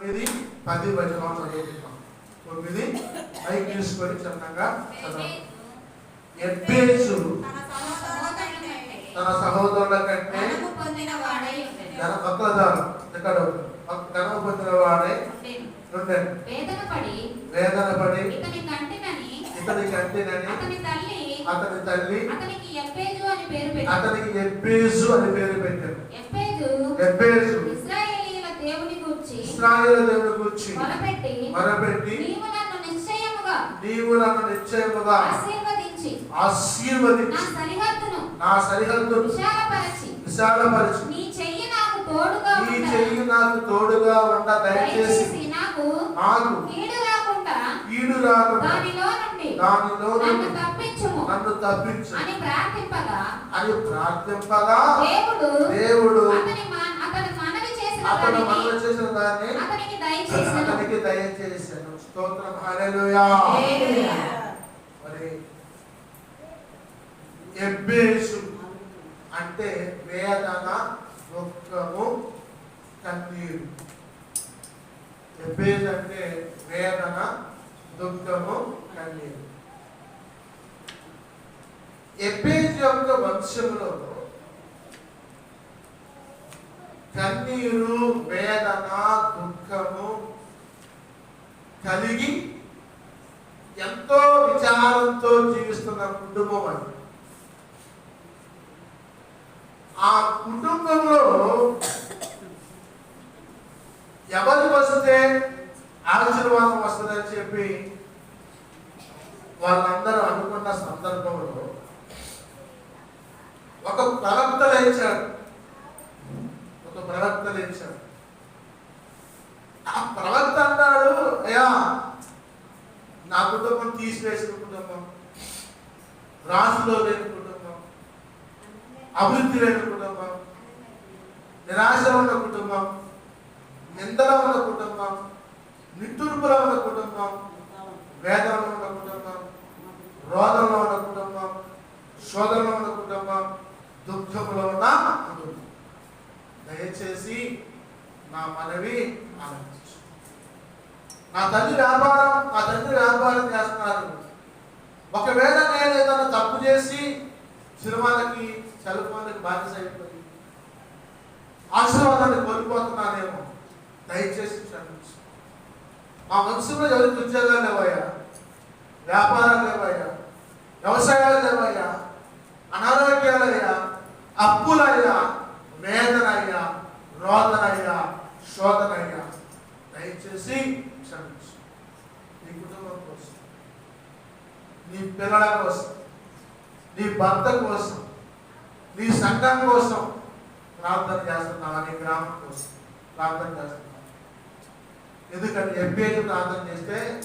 తొమ్మిది పది వచనం చదువుతున్నాం తొమ్మిది పైకి తీసుకొని చిన్నగా ఎబ్బేసు తన సహోదరుల కంటే ధన ఒక్కదానం ఇక్కడ ధనము పొందిన వాడే వేదన పడి ఇతని కంటినని అతని తల్లి అతని తల్లి అతనికి ఎప్పేజు అని పేరు పెట్టి అతనికి ఎబ్బేసు అని పేరు పెట్టారు దేవుని గూర్చి ఇస్రాయేల్ దేవుని గురించి మొరపెట్టి మొరపెట్టి నీవు నన్ను నిశ్చయముగా నీవు నన్ను నిశ్చయముగా ఆశీర్వదించి నా ఆశీర్వదించి సరిహద్దును నా సరిహద్దు విశాలపరచి విశాలపరిచి నీ చెయ్యి నాకు తోడుగా నీ చెయ్యి నాకు తోడుగా ఉండ. దయచేసి నాకు నాకు కీడు రాకుండా ఈడు రాకుండా దానిలో నుండి దానిలో నుండి తప్పించుము నన్ను తప్పించు అని ప్రార్థింపగా అని ప్రార్థింపగా దేవుడు దేవుడు అతని అతను మనలో చేసిన దాన్ని అతనికి దయచేసెను స్తోత్రం. హల్లెలూయా. హల్లెలూయా. మరి ఎబ్బేసు అంటే వేదన దుఃఖము కన్నీరు. ఎబ్బేసు అంటే వేదన దుఃఖము కన్నీరు. ఎబ్బేసు యొక్క వంశంలో కన్నీరు వేదన దుఃఖము కలిగి ఎంతో విచారంతో జీవిస్తున్న కుటుంబం అది. ఆ కుటుంబంలో ఎవరు వస్తే ఆశీర్వాదం వస్తుందని చెప్పి వాళ్ళందరూ అనుకున్న సందర్భంలో ఒక ప్రవక్త లేచాడు ఒక ప్రవక్త లేచాడు ఆ ప్రవక్త అన్నాడు అయ్యా నా కుటుంబం తీసివేసిన కుటుంబం రాజులో లేని కుటుంబం అభివృద్ధి లేని కుటుంబం నిరాశ ఉన్న కుటుంబం నిందల ఉన్న కుటుంబం నిట్టూర్పులో ఉన్న కుటుంబం వేదనలో ఉన్న కుటుంబం రోదంలో ఉన్న కుటుంబం శోధనలో ఉన్న కుటుంబం దుఃఖంలో ఉన్న కుటుంబం. దయచేసి నా మనవి ఆనందించు నా తల్లి వ్యాపారం నా తండ్రి వ్యాపారం చేస్తున్నారు. ఒకవేళ నేను ఏదైనా తప్పు చేసి సినిమాలకి సెల్ ఫోన్లకి బాధ్యత అయిపోయి ఆశీర్వాదాన్ని కోల్పోతున్నానేమో. దయచేసి క్షమించు. మా మనసులో ఎవరికి ఉద్యోగాలు లేవయ్యా? వ్యాపారాలు లేవయ్యా? వ్యవసాయాలు లేవయ్యా? అనారోగ్యాలయ్యా? అప్పులయ్యా? వేదనయ్యా? రోదనయ్యా? శోధనయ్యా? దయచేసి క్షమించు. నీ కుటుంబం నీ పిల్లల కోసం నీ భర్త కోసం నీ సంఘం కోసం ప్రార్థన చేస్తున్నావా? నీ గ్రామం కోసం ప్రార్థన చేస్తున్నావు? ఎందుకంటే ఎబ్బేది ప్రార్థన చేస్తే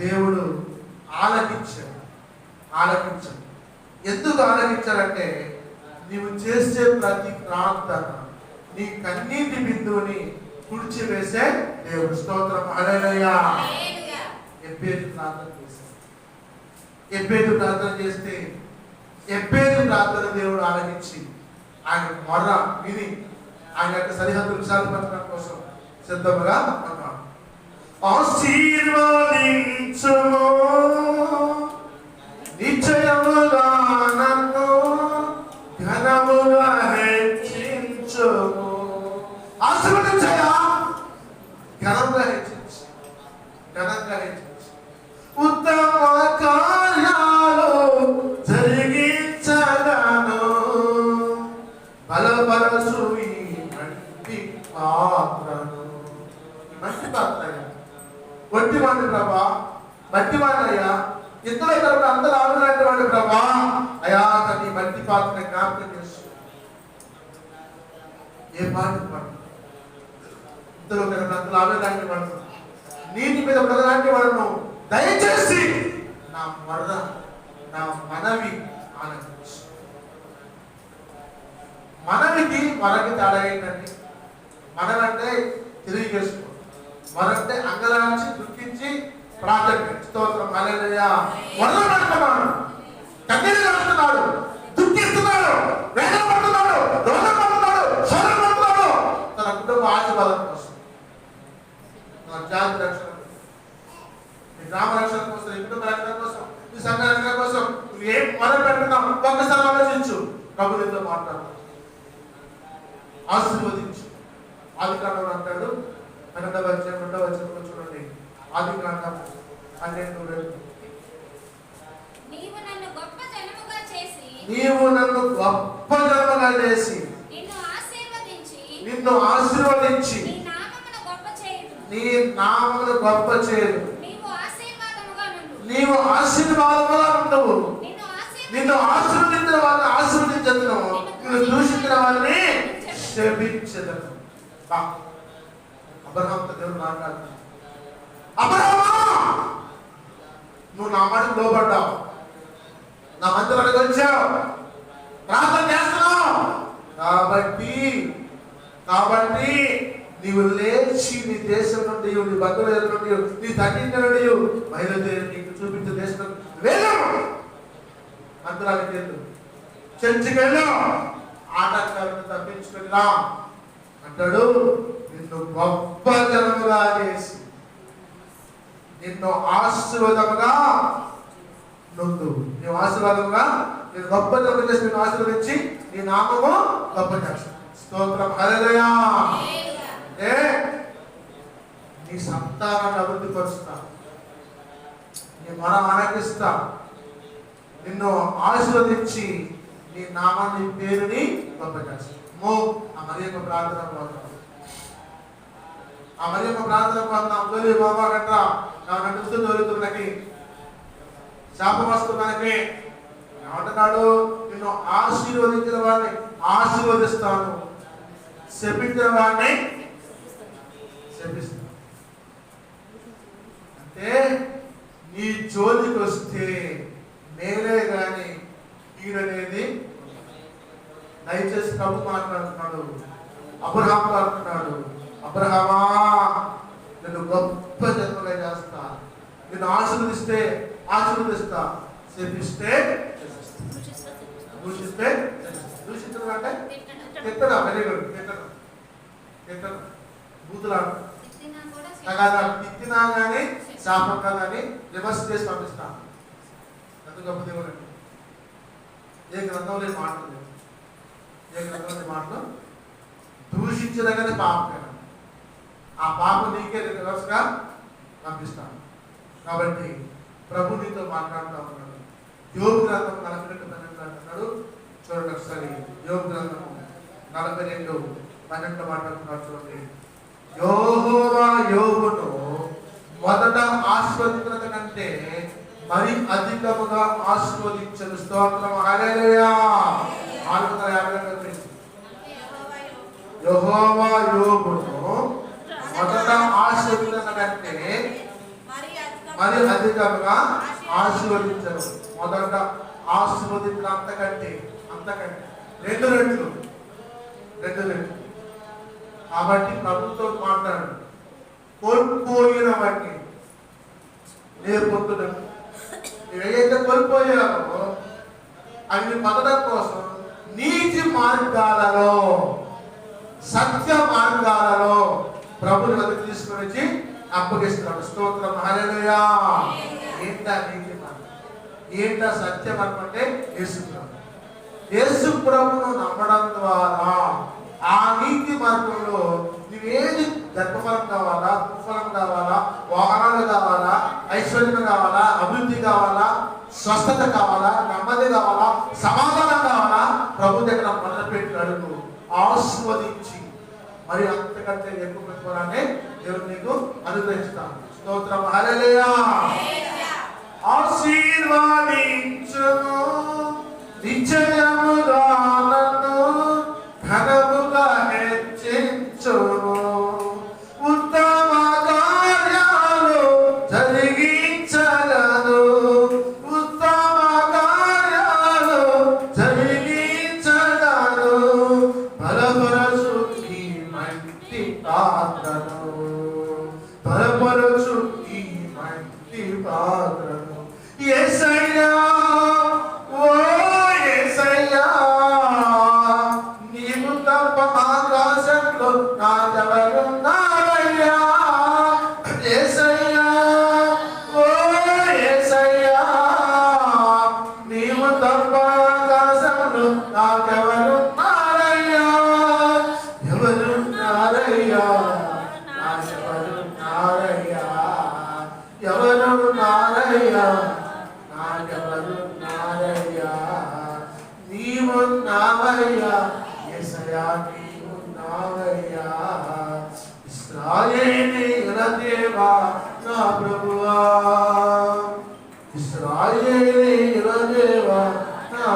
దేవుడు ఆలకించాడు. ఆలకించాడు. ఎందుకు ఆలకించాడంటే నీవు చేసే ప్రతి ప్రార్థన నీ కన్నీటి బిందువుని తుడిచివేసే దేవుడు. స్తోత్రం. హల్లెలూయా. ఎబ్బేది ప్రార్థన ఎబ్బేది ప్రార్థన చేస్తే ఎబ్బేది ప్రార్థన దేవుడు ఆలకించి ఆయన మొర్ర విని ఆయన యొక్క సరిహద్దు విశాలపరచడం కోసం సిద్ధముగా ఉన్నాడు. ఆశీర్వదించుము నిశ్చయముగా నన్ను ఘనముగా హెచ్చించము. ఆశీర్వదించయా ఘనంగా హెచ్చించు ఘనంగా హెచ్చించు. ఉత్తమ పాత్రను ఈ పాత్ర ఒట్టి వాడి ప్రభా మట్టి వాడయ్యా ఇద్దరు ఇక్కడ అందరూ ఆవిలాంటి వాడు ప్రభా. అయా నీ మట్టి పాత్ర జ్ఞాపకం చేసు ఏ పాట పాడు? ఇద్దరు ఇక్కడ అందరూ ఆవిలాంటి వాడు. నీటి మీద ప్రజలాంటి వాడును. దయచేసి నా వరద నా మనవి ఆనందించు. మనవికి మనకి తేడా ఏంటండి మనమంటే తిరిగి చేసుకో మనంటే అంగలాంచి దుఃఖించి ప్రార్థన స్తోత్రం. హల్లెలూయా. వరద పడుతున్నాడు. కన్నీరు కాస్తున్నాడు దుఃఖిస్తున్నాడు. వేదన పడుతున్నాడు. రోగం పడుతున్నాడు. శోధన పడుతున్నాడు. తన కుటుంబ ఆశీర్వాదం కోసం. తన జాతి రక్షణ కోసం. నీ గ్రామ రక్షణ కోసం నీ కుటుంబ రక్షణ కోసం నీ సంఘ రక్షణ కోసం నువ్వు ఏం మొదలు పెట్టున్నావు ఒక్కసారి ఆలోచించు. ప్రభుత్వంతో నీతో మాట్లాడు. ఆశీర్వదించు. ఆది కాండం అంటాడు. పన్నెండవ వచ్చే రెండవ వచ్చే చూడండి ఆది కాండం పన్నెండు రెండు నీవు నన్ను గొప్ప జనముగా చేసి నన్ను ఆశీర్వదించి నీ నామమును గొప్ప చేయుదు నీవు ఆశీర్వాదముగా ఉండవు నిన్ను ఆశీర్వదించిన వారిని ఆశీర్వదించదును. నిన్ను దూషించిన వారిని శపించదను బా. అబ్రహాంతో దేవుడు మాట్లాడుతున్నాడు అబ్రహమా! నువ్వు నా మాటకు లోబడ్డావు. నా మందిరానికి వచ్చావు ప్రార్థన చేస్తున్నావు. కాబట్టి కాబట్టి నీవు లేచి నీ దేశం నుండి నీ బంధువుల నుండి నీ తండ్రి నుండి బయలుదేరి నీకు చూపించే దేశం వెళ్ళు మందిరానికి వెళ్ళు. చర్చికి వెళ్ళు. ఆటంకాలను తప్పించుకుని రా. అంటాడు నిన్ను గొప్ప జనముగా చేసి నిన్ను ఆశీర్వాదముగా నొందు. నీవు ఆశీర్వాదముగా నేను గొప్ప జనం చేసి నేను ఆశీర్వదించి నీ నామము గొప్ప చేస్తాను స్తోత్రం. హరదయా అంటే నీ సంతానాన్ని అభివృద్ధి పరుస్తా. నీ మనం ఆనందిస్తా నిన్ను ఆశీర్వదించి నీ నామాన్ని పేరుని గొప్ప చేస్తాను ఓ ఆ మరి యొక్క ప్రార్థన పోతాం. ఆ మరి యొక్క ప్రార్థన పోతాం. తొలి బాబా గట్ట నా నడుస్తూ దొరుకుతున్నకి శాపం వస్తున్నకి. ఏమంటున్నాడు నిన్ను ఆశీర్వదించిన వాడిని ఆశీర్వదిస్తాను. శపించిన వాడిని శపిస్తాను. అంటే నీ జోలికి వస్తే నేనే కానీ ఈడనేది దయచేసి ప్రభు మాట్లాడుతున్నాడు. అబ్రహాం అంటున్నాడు అబ్రహమా నేను గొప్ప జన్మగా చేస్తా. నేను ఆశీర్వదిస్తే ఆశీర్వదిస్తా. శపిస్తే దూషిస్తే దూషించడం అంటే? తిట్టడం. వెరీ గుడ్ తిట్టడం. తిట్టడం. బూతులాడు. కాదా తిట్టినా కానీ శాపంగా కానీ రివర్స్ చేసి పంపిస్తాను. ఎంత గొప్ప దేవుడు అండి. ఏ గ్రంథంలో మాట్లాడలేదు మాటలు లేవు మాటలు? దూషించదగని పాపం కదా ఆ పాపం నీకే రివర్స్గా పంపిస్తాను. కాబట్టి ప్రభు నీతో మాట్లాడుతూ ఉన్నాడు. యోగ గ్రంథం నలభై రెండు పన్నెండు అంటున్నాడు చూడండి ఒకసారి. యోగ గ్రంథము నలభై రెండు పన్నెండు మాట్లాడుతున్నాడు చూడండి. యోహోవా యోగును మొదట ఆస్వాదించిన కంటే మరి అధికముగా ఆస్వాదించను స్తోత్రం. హల్లెలూయా. నాలుగు వందల యాభై యహోవా యోగును మొదట ఆస్వాదించిన కంటే మరి అధికంగా ఆశీర్వదించరు. మొదట ఆశీర్వదించిన అంతకంటే అంతకంటే. రెండు రెట్లు. రెండు రెట్లు. కాబట్టి ప్రభుత్వం మాట్లాడు. కోల్పోయినవన్నీ నేర్పొద్దున ఏదైతే కోల్పోయావో అవి మొదట కోసం నీతి మార్గాలలో సత్య మార్గాలలో ప్రభుని వదిలి తీసుకుని వచ్చి అప్పగిస్తున్నాడు. స్తోత్రం. హల్లెలూయా. ఏంటా నీతి మార్గం ఏంటా సత్య మార్గం అంటే యేసు ప్రభు యేసు ప్రభును నమ్మడం ద్వారా ఆ నీతి మార్గంలో నువ్వేది గర్భఫలం కావాలా దుఫలం కావాలా వాహనాలు కావాలా ఐశ్వర్యం కావాలా అభివృద్ధి కావాలా స్వస్థత కావాలా నెమ్మది కావాలా సమాధానం కావాలా ప్రభు దగ్గర మొదలుపెట్టి అడుగు. ఆస్వాదించి. మరి అంతకంటే ఎక్కువ ప్రతిఫలాన్ని దేవుడు నీకు అనుగ్రహిస్తాను స్తోత్రం. హల్లెలూయా. ఆశీర్వాదించును. నిశ్చయముగా మంటి నీవు నావయ్యా ఎసయా నీవు నావయ్యా ఇస్రాయేలీల దేవా నా ప్రభువా ఇస్రాయేలీల దేవా నా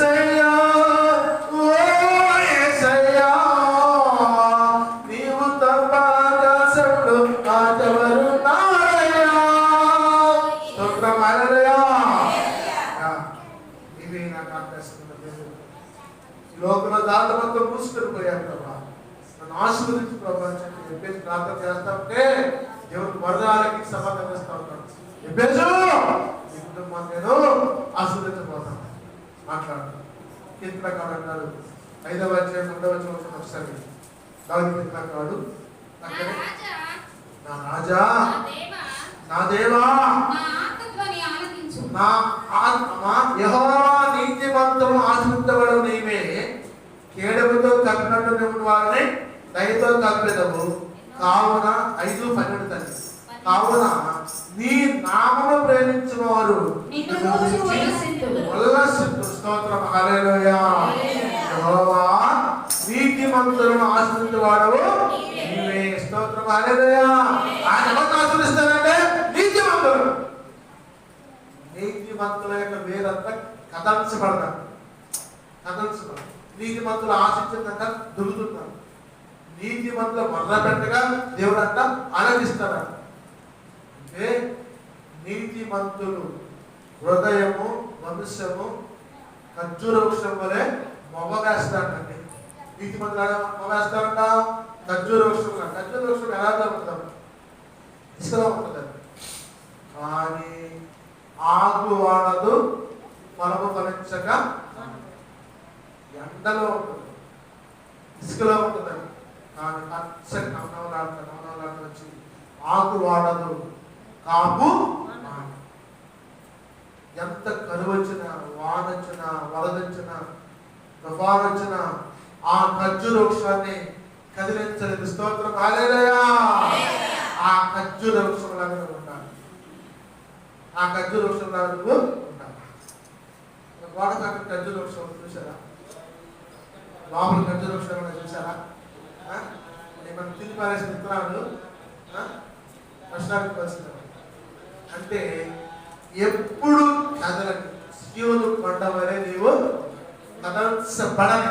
say అన్నాడు ఐదవ అధ్యాయం రెండవ సంవత్సరం ఒకసారి. నా అక్కడే రాజా. నా రాజా. నా దేవా. నా ఆత్మ యెహోవా నీతిమంతులు ఆశ్రితబడు నీవే. కేడముతో కప్పినట్టు నువ్వు వారిని దయతో కప్పెదవు కావున ఐదు పన్నెండు తల్లి. కావున నీ నామము ప్రేమించిన వారు. స్తోత్రం. హల్లెలూయా. యెహోవా నీతిమంతులను ఆశ్రయించేవాడవు నీవే స్తోత్రం. హల్లెలూయా. ఆయన ఎవరిని ఆశ్రయిస్తారంటే నీతిమంతులు నీతిమంతుల యొక్క వేరంతా కదల్చబడతారు కదల్చబడతారు నీతిమంతులు ఆశించినంత దొరుకుతున్నారు నీతిమంతుల మర్ర పెట్టగా దేవుడు అంట ఆనందిస్తాడు అంటే నీతిమంతులు హృదయము వంశము ఖర్జూర వృక్షం వలె మొగవేస్తాడండి నీతిమంతులు ఎలా మొగవేస్తారంట ఖర్జూర వృక్షం లాగా. ఖర్జూర వృక్షం ఎలా దొరుకుతాం ఇసుకలో ఉంటుందండి. కానీ ఆకు వాడదు ఫలము ఫలించక ఎండలో ఉంటుంది. ఇసుకలో ఉంటుందండి. కానీ పచ్చ నవనవలాడుత నవనవలాడుత వచ్చి ఆకు వాడదు కాపు మాను. ఎంత కరువు వచ్చినా వాన వచ్చినా వరద వచ్చినా తుఫాన్ వచ్చినా ఆ ఖర్జూర వృక్షాన్ని కదిలించలేదు స్తోత్రం. హల్లెలూయా! ఆ ఖర్జూర వృక్షం లాగా ఉండాలి. ఆ ఖర్జూర వృక్షం లాగా నువ్వు ఉండాలి. గోడ పక్కన ఖర్జూర వృక్షం చూసారా లోపల ఖర్జూర వృక్షం ఏమైనా చూసారా ఆ? ఏమైనా తిరిగి పారేసిన విత్తనాలు? నష్టానికి పరిస్థితి అంటే ఎప్పుడు కదలని శివులు కొండ వలె నీవు కదల్చబడని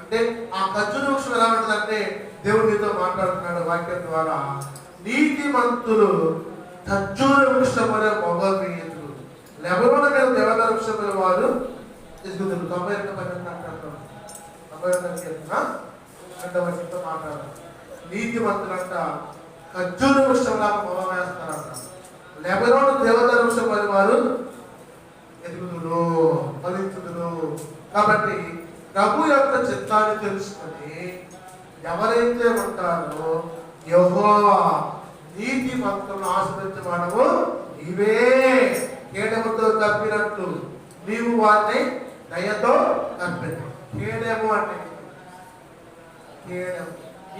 అంటే ఆ ఖర్జూర వృక్షం ఎలా ఉంటుందంటే దేవుడు నీతో మాట్లాడుతున్నాడు వాక్యం ద్వారా. నీతిమంతులు ఖర్జూర వృక్షం వలె మొగవీయులు లెబరోన మీద దేవత వృక్షం వలె వారు తీసుకుంటారు తొంభై రెండు పన్నెండు అంటారు. తొంభై రెండు కీర్తన రెండవ వచనంతో మాట్లాడారు. ఖర్జూర వృక్షంలా లాగా మొగ వేస్తారంట. లెబరోను దేవత వృక్షం వారు ఎదుగుదును ఫలించుదురు కాబట్టి ప్రభు యొక్క చిత్తాన్ని తెలుసుకొని ఎవరైతే ఉంటారో యహో నీతి మంత్రులను ఆశ్రయించబడవు నీవే. కేడముతో తప్పినట్టు నీవు వారిని దయతో కప్పిన కేడము అంటే కేడము.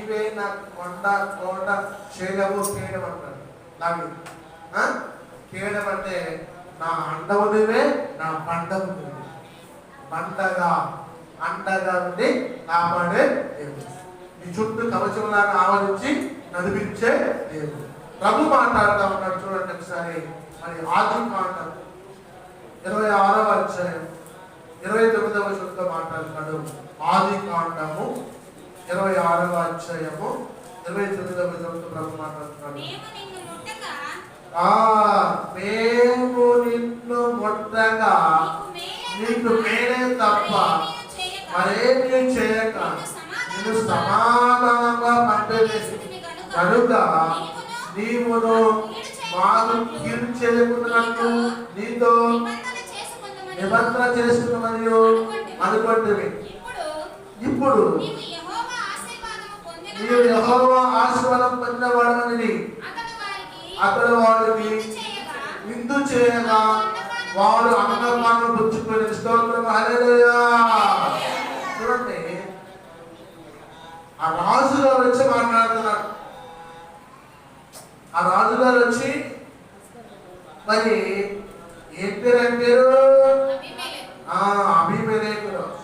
ఇవే నా కొండ కోట చేయడము కేడం అంటారు. నాకు కేడం అంటే నా అండము నువ్వే నా పండవు నువ్వే పండగా అండగా ఉండి కాపాడే దేవుడు. నీ చుట్టూ కవచంలాగా ఆవరించి నడిపించే దేవుడు. ప్రభు మాట్లాడుతూ ఉన్నాడు చూడండి ఒకసారి. మరి ఆది మాట. ఇరవై ఆరవ అధ్యాయం. ఇరవై తొమ్మిదవ చుట్టూ మాట్లాడుతున్నాడు. ఆది కాండము. ఇరవై ఆరవ అధ్యాయము. ఇరవై తొమ్మిదవ చుట్టూ ప్రభు మాట్లాడుతున్నాడు. ఆ మేము నిన్ను ముట్టగా నీకు మేలే తప్ప మరేమీ చేయక నిన్ను సమాధానంగా పంపేసి కనుక నీవును మాకు కీడు చేయకున్నట్లు నీతో నిబంధన చేసుకున్న మరియు అనుకుంటుంది ఇప్పుడు నీవు యెహోవా ఆశీర్వాదము పొందిన ఆశీర్వాదం పొందినవాడమని అతడు వారికి వాడికి విందు చేయగా వాడు అన్నపానం పుచ్చుకుని స్తోత్రం. హల్లెలూయా. చూడండి ఆ రాజుగారు వచ్చి మాట్లాడుతున్నారు? ఆ రాజుగారు వచ్చి? మరి ఏం పేరు ఏం పేరు? ఆ అభిమేలేకు రాజు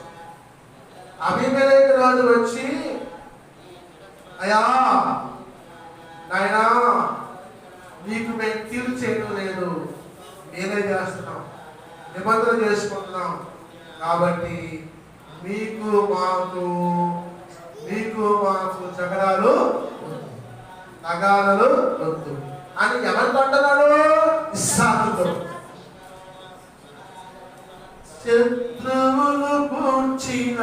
అభిమేలేకు రాజు వచ్చి అయ్యా నాయనా నీకు మేము కీలు చేయడం లేదు నేనే చేస్తున్నాం నిబంధన చేసుకుంటున్నాం. కాబట్టి మీకు మాకు మీకు మాకు జగడాలు నగాలలు వద్దు. అని ఎవరు అంటున్నాడు ఇస్సాకుతో శత్రువులు పూర్చిన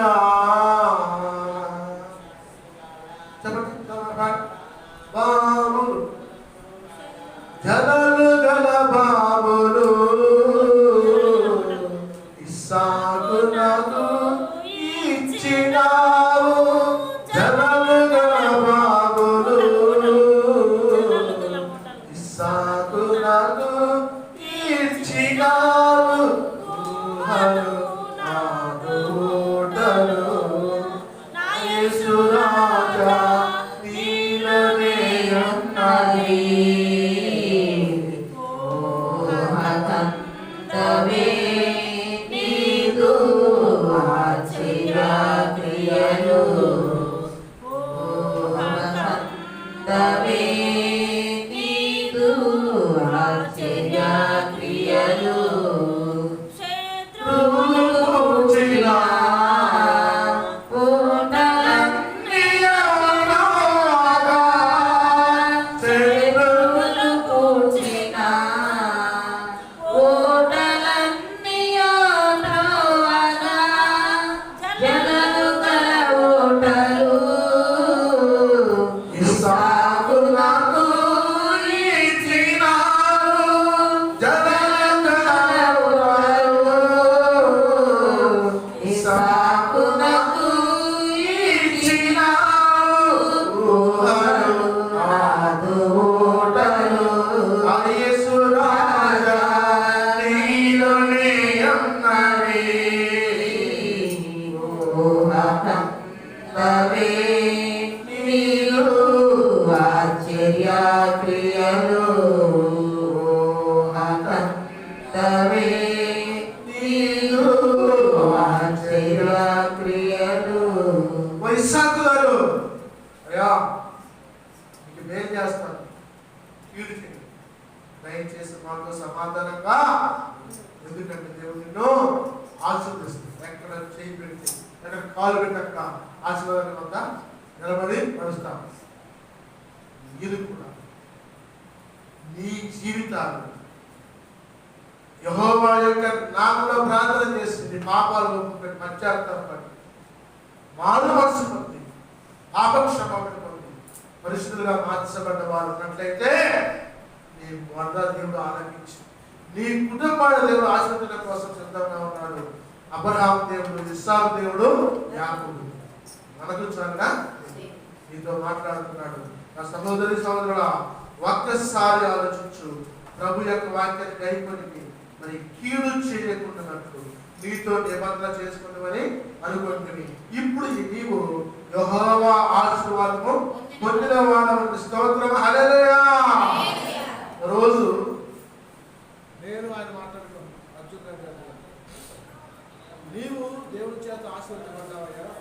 చెప్పండి. జల నాకు ఇచ్చినా be. మీకు మేలు చేస్తాను. కీడు చేయండి దయచేసి మాతో సమాధానంగా ఎందుకంటే దేవుడు నిన్ను ఆశీర్వదిస్తుంది ఎక్కడ చేయి పెడితే ఎక్కడ కాలు పెట్టక ఆశీర్వాదం వద్ద నిలబడి నడుస్తాం. మీరు కూడా నీ జీవితాలు యహోవా యొక్క నామలో ప్రార్థన చేసింది పాపాలు ఒప్పుకొని పశ్చాత్తాపడి మారు మనసు పొంది పాపక్షమాపణ పరిస్థితులుగా పరిశుద్ధులుగా మార్చబడ్డ వారు ఉన్నట్లయితే నీ వద్ద దేవుడు ఆలకించి నీ కుటుంబాల దేవుడు ఆశీర్వదన కోసం సిద్ధంగా ఉన్నాడు. అబ్రహాం దేవుడు ఇస్సాం దేవుడు యాకుడు మనకు చాలా నీతో మాట్లాడుతున్నాడు. నా సహోదరి సహోదరుల ఒక్కసారి ఆలోచించు. ప్రభు యొక్క వాక్యాన్ని గైకొనికి మరి కీడు చేయకుండా నీతో నిబంధన చేసుకుంటామని అనుకుంటుంది ఇప్పుడు నీవు యెహోవా ఆశీర్వాదము పొందిన వాడవని స్తోత్రం. హల్లెలూయా. రోజు నేను ఆయన మాట్లాడుతున్నాను. అర్జున్. నీవు దేవుడి చేత ఆశీర్వదించబడ్డా